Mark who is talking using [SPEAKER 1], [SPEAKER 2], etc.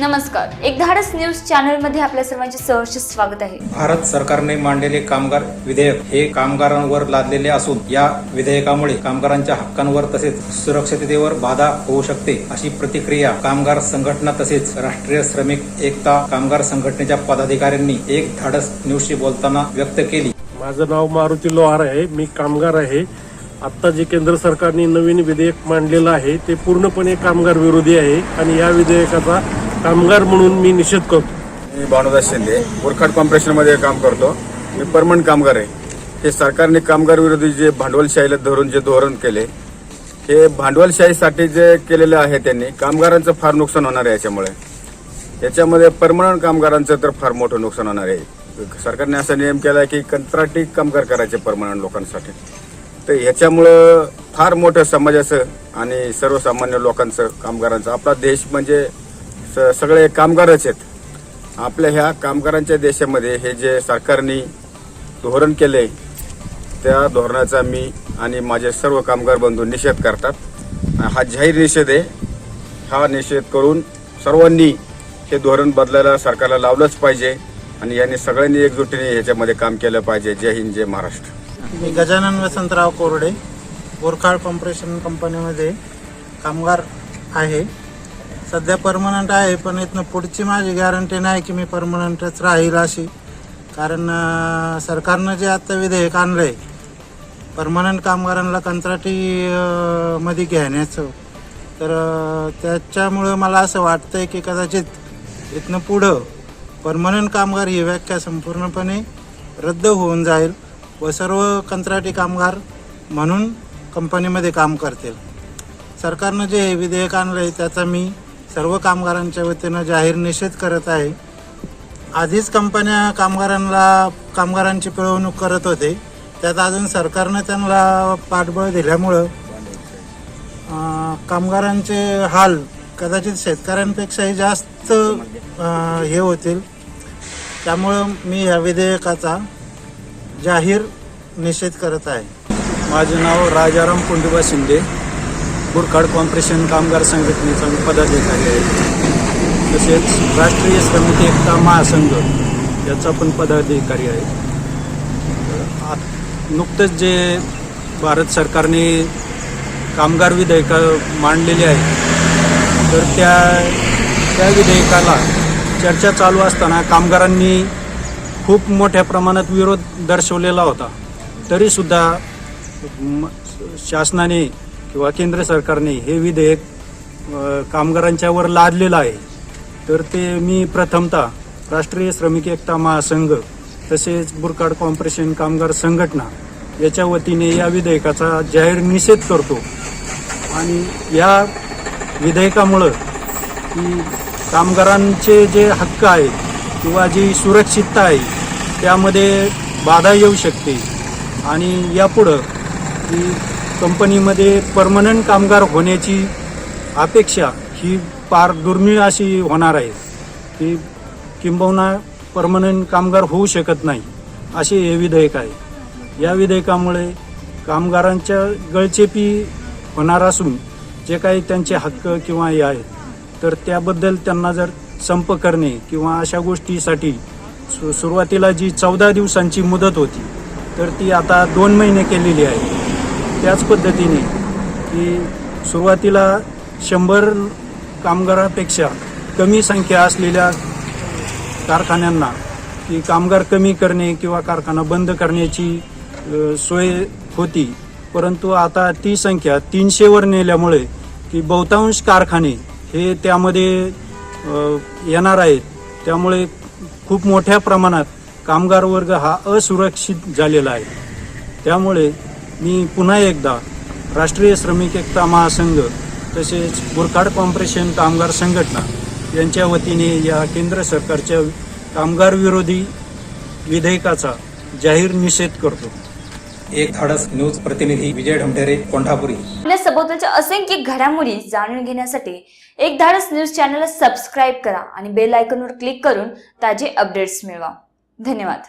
[SPEAKER 1] नमस्कार. एक धाडस न्यूज चॅनलमध्ये आपल्या सर्वांचे सहर्ष स्वागत आहे.
[SPEAKER 2] भारत सरकारने मांडलेले कामगार विधेयक हे कामगारांवर लादलेले असून या विधेयकामुळे कामगारांच्या हक्कांवर तसेच सुरक्षिततेवर बाधा होऊ शकते अशी प्रतिक्रिया कामगार संघटना तसेच राष्ट्रीय श्रमिक एकता कामगार संघटनेच्या पदाधिकाऱ्यांनी एक धाडस न्यूजशी बोलताना व्यक्त केली.
[SPEAKER 3] माझं नाव मारुती लोहार आहे. मी कामगार आहे. आत्ता जे केंद्र सरकारने नवीन विधेयक मांडलेलं आहे ते पूर्णपणे कामगार विरोधी आहे आणि या विधेयकाचा कामगार म्हणून मी निषेध करतो.
[SPEAKER 4] मी भानुदास शिंदे बोरखाड कॉम्प्रेशनमध्ये काम करतो. मी परमनंट कामगार आहे. हे सरकारने कामगार विरोधी जे भांडवलशाहीला धरून जे धोरण केले हे भांडवलशाहीसाठी जे केलेलं आहे त्यांनी कामगारांचं फार नुकसान होणार आहे याच्यामुळे. याच्यामध्ये परमनंट कामगारांचं तर फार मोठं नुकसान होणार आहे. सरकारने असा नियम केला की कंत्राटी कामगार करायचे परमनंट लोकांसाठी. तर ह्याच्यामुळं फार मोठं समाजाचं आणि सर्वसामान्य लोकांचं कामगारांचं आपला देश म्हणजे स- सगळे कामगारच आहेत. आपल्या ह्या कामगारांच्या देशामध्ये हे जे सरकारने धोरण केले त्या धोरणाचा मी आणि माझे सर्व कामगार बंधू निषेध करतात. हा जाहीर निषेध आहे. हा निषेध करून सर्वांनी हे धोरण बदलायला सरकारला लावलंच पाहिजे आणि यांनी सगळ्यांनी एकजुटीने ह्याच्यामध्ये काम केलं पाहिजे. जय हिंद जय महाराष्ट्र.
[SPEAKER 5] मी गजानन वसंतराव कोरडे बोरखाळ कॉम्प्रेशन कंपनीमध्ये कामगार आहे. सध्या परमनंट आहे पण इथनं पुढची माझी गॅरंटी नाही की मी परमनंटच राहील अशी. कारण सरकारनं जे आत्ता विधेयक आणलं आहे परमनंट कामगारांना कंत्राटी मध्ये घेण्याचं तर त्याच्यामुळं मला असं वाटतंय की कदाचित इथनं पुढं परमनंट कामगार ही व्याख्या संपूर्णपणे रद्द होऊन जाईल व सर्व कंत्राटी कामगार म्हणून कंपनीमध्ये काम करतील. सरकारनं जे हे विधेयक आणलं आहे त्याचा मी सर्व कामगारांच्या वतीनं जाहीर निषेध करत आहे. आधीच कंपन्या कामगारांना कामगारांची पिळवणूक करत होते. त्यात अजून सरकारनं त्यांना पाठबळ दिल्यामुळं कामगारांचे हाल कदाचित शेतकऱ्यांपेक्षाही जास्त हे होतील. त्यामुळं मी या विधेयकाचा जाहीर निषेध करत आहे.
[SPEAKER 6] माझे नाव राजाराम कुंडुबा शिंदे. बुरखाड कॉम्प्रेशन कामगार संघटनेचा मी पदाधिकारी आहे. तसेच राष्ट्रीय श्रमिक एकता महासंघ याचा पण पदाधिकारी आहे. नुकतंच जे भारत सरकारने कामगार विधेयक मांडलेले आहे तर त्या त्या विधेयकाला चर्चा चालू असताना कामगारांनी खूप मोठ्या प्रमाणात विरोध दर्शवलेला होता. तरीसुद्धा म- शासनाने किंवा केंद्र सरकारने हे विधेयक कामगारांच्यावर लादलेलं आहे. तर ते मी प्रथमतः राष्ट्रीय श्रमिक एकता महासंघ तसेच बुरकाड कॉम्प्रेशन कामगार संघटना याच्या वतीने या विधेयकाचा जाहीर निषेध करतो. आणि या विधेयकामुळं की कामगारांचे जे हक्क आहेत किंवा जी सुरक्षितता आहे त्यामध्ये बाधा येऊ शकते. आणि यापुढं की कंपनीमध्ये परमनंट कामगार होण्याची अपेक्षा ही फार दुर्मिळ अशी होणार आहे की किंबहुना परमनंट कामगार होऊ शकत नाही असे हे विधेयक आहे. या विधेयकामुळे कामगारांच्या गळचेपी होणार असून जे काही त्यांचे हक्क किंवा हे आहेत तर त्याबद्दल त्यांना जर संप करणे किंवा अशा गोष्टीसाठी सु सुरुवातीला जी चौदा दिवसांची मुदत होती तर ती आता दोन महिने केलेली आहे. त्याच पद्धतीने की सुरुवातीला शंभर कामगारापेक्षा कमी संख्या असलेल्या कारखान्यांना की कामगार कमी करणे किंवा कारखाना बंद करण्याची सोय होती. परंतु आता ती संख्या तीनशेवर नेल्यामुळे की बहुतांश कारखाने हे त्यामध्ये येणार आहेत. त्यामुळे खूप मोठ्या प्रमाणात कामगार वर्ग हा असुरक्षित झालेला आहे. त्यामुळे मी पुन्हा एकदा राष्ट्रीय श्रमिक एकता महासंघ तसेच बुरखाड कॉम्प्रेशन कामगार संघटना यांच्या वतीने या केंद्र सरकारच्या कामगार विरोधी विधेयकाचा जाहीर निषेध करतो.
[SPEAKER 2] एक धाडस न्यूज प्रतिनिधी विजय ढमढेरे कोंढापुरी
[SPEAKER 1] आपल्या सभोवतालच्या असंख्य घडामोडी जाणून घेण्यासाठी एक धाडस न्यूज चॅनलला सबस्क्राईब करा आणि बेल आयकॉनवर क्लिक करून ताजे अपडेट्स मिळवा. धन्यवाद.